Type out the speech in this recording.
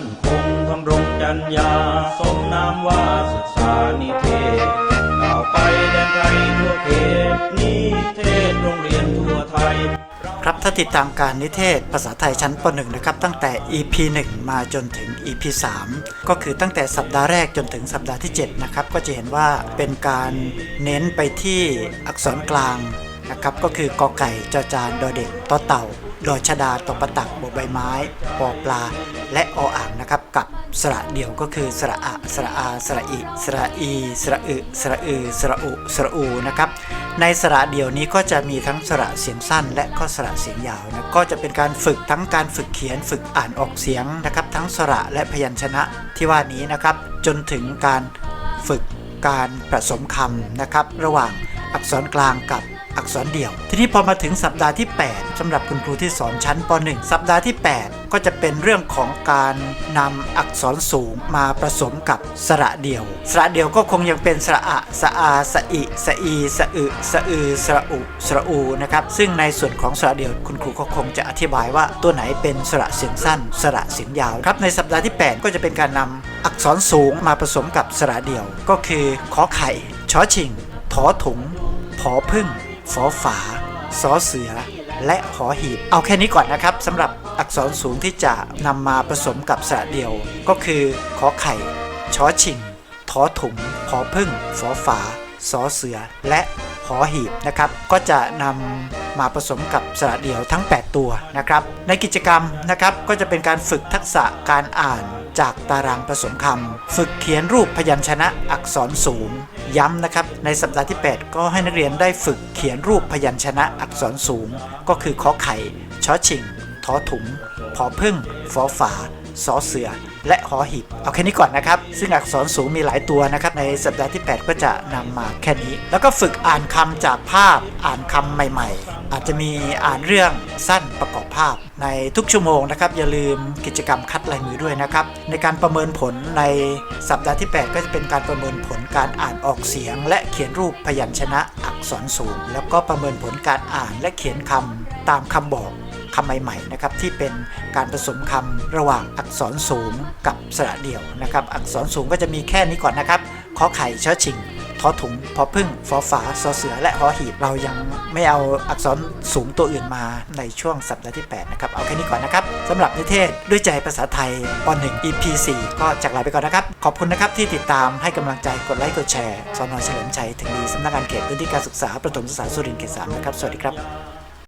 ่นคงทำรงจัญญาสมนามว่าศึกษานิเทศก้าไปแดนไกลทั่วเขตนิเทศโรงเรียนทั่วไทย ครับถ้าติดตามการนิเทศภาษาไทยชั้นป .1 นะครับ ตั้งแต่ EP 1 มาจนถึง EP 3 ก็คือตั้งแต่สัปดาห์แรกจนถึงสัปดาห์ที่ 7 นะครับ ก็จะเห็นว่าเป็นการเน้นไปที่อักษรกลางนะครับก็คือกอไก่จอจานดอเด็กต่อเต่า ดอชดาตอประตักบอใบไม้ปอปลา และออ่างนะครับ กับสระเดี่ยวก็คือสระอะสระอาสระอิสระอีสระอึสระอือสระอุสระอูนะครับ ในสระเดี่ยวนี้ก็จะมีทั้งสระเสียงสั้น และก็สระเสียงยาวนะก็จะเป็นการฝึกทั้งการฝึกเขียนฝึกอ่านออกเสียงนะครับ ทั้งสระและพยัญชนะที่ว่านี้นะครับ จนถึงการฝึกการผสมคำนะครับ ระหว่างอักษรกลางกับ อักษรเดี่ยว ทีนี้พอมาถึงสัปดาห์ที่ 8สำหรับคุณครูที่สอนชั้นป .1 สัปดาห์ที่ 8 ก็จะเป็นเรื่องของการนำอักษรสูงมาผสมกับสระเดี่ยว สระเดี่ยวก็คงยังเป็นสระอะสะอาสะอิสะอีสะอึสะอือสระอุสระอูนะครับซึ่งในส่วนของสระเดี่ยวคุณครูก็คงจะอธิบายว่าตัวไหนเป็นสระเสียงสั้น สระเสียงยาวครับในสัปดาห์ที่ 8 ก็จะเป็นการนำอักษรสูงมาผสมกับสระเดี่ยว ก็คือขอไข่ชอชิงถอถุงผอพึ่ง ฝอฝาสอเสือ และหอหีบ เอาแค่นี้ก่อนนะครับสำหรับอักษรสูงที่จะนำมาผสมกับสระเดียว ก็คือขอไข่ชอชิงทอถุงผอพึ่งฝอฝาสอเสือ และหอหีบนะครับ ก็จะนำมาผสมกับสระเดี่ยวทั้ง 8 ตัวนะครับ ในกิจกรรมนะครับก็จะเป็นการฝึกทักษะการอ่าน จากตารางผสมคำ ฝึกเขียนรูปพยัญชนะอักษรสูง ย้ำนะครับ ในสัปดาห์ที่ 8 ก็ให้นักเรียนได้ฝึกเขียนรูปพยัญชนะอักษรสูง ก็คือขอไข่ชอชิงทอถุง พอพึ่งฟอฝา สอเสือ และหอหีบเอาแค่นี้ก่อนนะครับ ซึ่งอักษรสูงมีหลายตัวนะครับ ในสัปดาห์ที่ 8 ก็จะนำมาแค่นี้ แล้วก็ฝึกอ่านคำจากภาพอ่านคำใหม่ ๆ อาจจะมีอ่านเรื่องสั้นประกอบภาพ ในทุกชั่วโมงนะครับ อย่าลืมกิจกรรมคัดลายมือด้วยนะครับ ในการประเมินผลในสัปดาห์ที่ 8 ก็จะเป็นการประเมินผลการอ่านออกเสียง และเขียนรูปพยัญชนะอักษรสูง แล้วก็ประเมินผลการอ่านและเขียนคำตามคำบอก คำใหม่ๆนะครับที่เป็นการผสมคำระหว่างอักษรสูงกับสระเดี่ยวนะครับ อักษรสูงก็จะมีแค่นี้ก่อนนะครับขอไข่เชอชิงทอถุงพอพึ่งฟอฝาซอเสือและหอหีบเรายังไม่เอาอักษรสูงตัวอื่นมาในช่วงสัปดาห์ที่ 8 นะครับ เอาแค่นี้ก่อนนะครับสำหรับนิเทศด้วยใจภาษาไทยป .1 EP 4ก็จากลาไปก่อนนะครับ ขอบคุณนะครับที่ติดตามให้กำลังใจกดไลค์กดแชร์สอนอเฉลิมชัยถึงดีสำนักงานเขตพื้นที่การศึกษาประถมศึกษาสุรินทร์เขตสามนะครับ สวัสดีครับ